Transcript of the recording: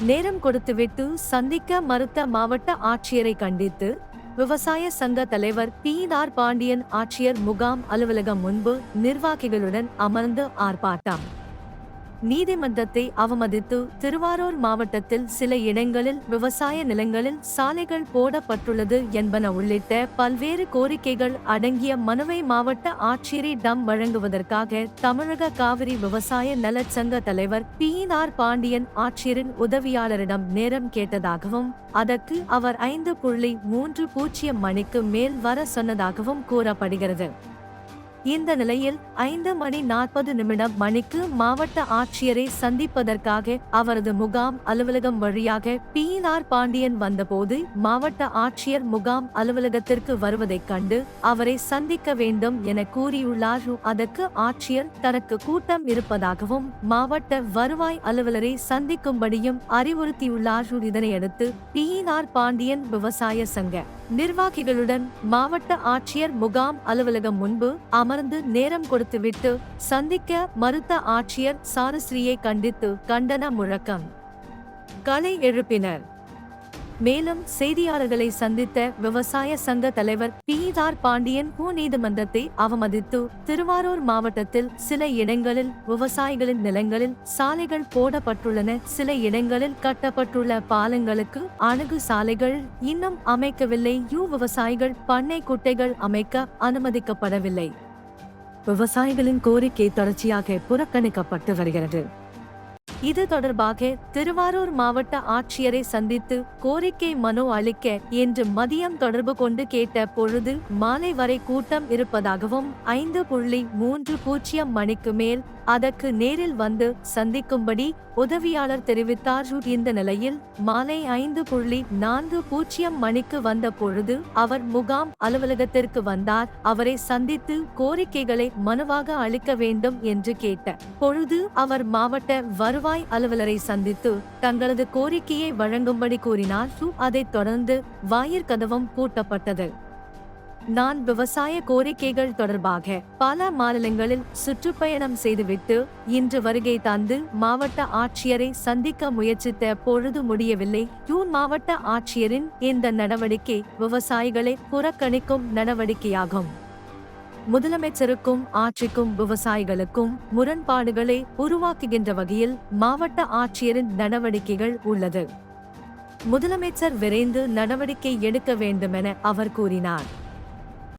நேரம் கொடுத்துவிட்டு சந்திக்க மறுத்த மாவட்ட ஆட்சியரை கண்டித்து விவசாய சங்க தலைவர் பி. ஆர். பாண்டியன் ஆட்சியர் முகாம் அலுவலகம் முன்பு நிர்வாகிகளுடன் அமர்ந்து ஆர்ப்பாட்டம். நீதிமன்றத்தை அவமதித்து திருவாரூர் மாவட்டத்தில் சில இடங்களில் விவசாய நிலங்களில் சாலைகள் போடப்பட்டுள்ளது என்பன உள்ளிட்ட பல்வேறு கோரிக்கைகள் அடங்கிய மனுவை மாவட்ட ஆட்சியரிடம் வழங்குவதற்காக தமிழக காவிரி விவசாய நலச்சங்க தலைவர் பி ஆர் பாண்டியன் ஆட்சியரின் உதவியாளரிடம் நேரம் கேட்டதாகவும் அதற்கு அவர் ஐந்து புள்ளி மூன்று பூஜ்ஜியம் மணிக்கு மேல் வர சொன்னதாகவும் கூறப்படுகிறது. இந்த நிலையில் ஐந்து மணி நாற்பது நிமிடம் மணிக்கு மாவட்ட ஆட்சியரை சந்திப்பதற்காக அவரது முகாம் அலுவலகம் வழியாக பி ஆர் பாண்டியன் வந்தபோது மாவட்ட ஆட்சியர் முகாம் அலுவலகத்திற்கு வருவதைக் கண்டு அவரை சந்திக்க வேண்டும் என கூறியுள்ளார். அதற்கு ஆட்சியர் தனக்கு கூட்டம் இருப்பதாகவும் மாவட்ட வருவாய் அலுவலரை சந்திக்கும்படியும் அறிவுறுத்தியுள்ளார். இதனையடுத்து பி ஆர் பாண்டியன் விவசாய சங்க நிர்வாகிகளுடன் மாவட்ட ஆட்சியர் முகாம் அலுவலகம் முன்பு அமர்ந்து நேரம் கொடுத்துவிட்டு சந்திக்க மறுத்த ஆட்சியர் சாரஸ்ரீயை கண்டித்து கண்டன முழக்கம். கலை எழுப்பினர். மேலும் செய்தியாளர்களை சந்தித்த விவசாய சங்க தலைவர் பி. ஆர். பாண்டியன் பூ நீதிமன்றத்தை அவமதித்து திருவாரூர் மாவட்டத்தில் சில இடங்களில் விவசாயிகளின் நிலங்களில் சாலைகள் போடப்பட்டுள்ளன. சில இடங்களில் கட்டப்பட்டுள்ள பாலங்களுக்கு அணுகு சாலைகள் இன்னும் அமைக்கவில்லை. யூ. விவசாயிகள் பண்ணை குட்டைகள் அமைக்க அனுமதிக்கப்படவில்லை. விவசாயிகளின் கோரிக்கை தொடர்ச்சியாக புறக்கணிக்கப்பட்டு வருகிறது. இது தொடர்பாக திருவாரூர் மாவட்ட ஆட்சியரை சந்தித்து கோரிக்கை மனு அளிக்க என்று மதியம் தொடர்பு கொண்டு கேட்ட பொழுது மாலை வரை கூட்டம் இருப்பதாகவும் ஐந்து புள்ளி மூன்று பூஜ்ஜியம் மணிக்கு மேல் அதற்கு நேரில் வந்து சந்திக்கும்படி உதவியாளர் தெரிவித்தார். இந்த நிலையில் மாலை ஐந்து புள்ளி நான்கு பூஜ்ஜியம் மணிக்கு வந்த பொழுது அவர் முகாம் அலுவலகத்திற்கு வந்தார். அவரை சந்தித்து கோரிக்கைகளை மனுவாக அளிக்க வேண்டும் என்று கேட்ட பொழுது அவர் மாவட்ட வருவாய் அலுவலரை சந்தித்து தங்களது கோரிக்கையை வழங்கும்படி கூறினார் அதைத் தொடர்ந்து வாயிற்கதவும் பூட்டப்பட்டது. நான் விவசாய கோரிக்கைகள் தொடர்பாக பல மாநிலங்களில் சுற்றுப்பயணம் செய்துவிட்டு இன்று வருகை தந்து மாவட்ட ஆட்சியரை சந்திக்க முயற்சித்த பொழுது முடியவில்லை. ஜூன் மாவட்ட ஆட்சியரின் இந்த நடவடிக்கை விவசாயிகளை புறக்கணிக்கும் நடவடிக்கையாகும். முதலமைச்சருக்கும் ஆட்சிக்கும் விவசாயிகளுக்கும் முரண்பாடுகளை உருவாக்குகின்ற வகையில் மாவட்ட ஆட்சியரின் நடவடிக்கைகள் உள்ளது. முதலமைச்சர் விரைந்து நடவடிக்கை எடுக்க வேண்டுமென அவர் கூறினார்.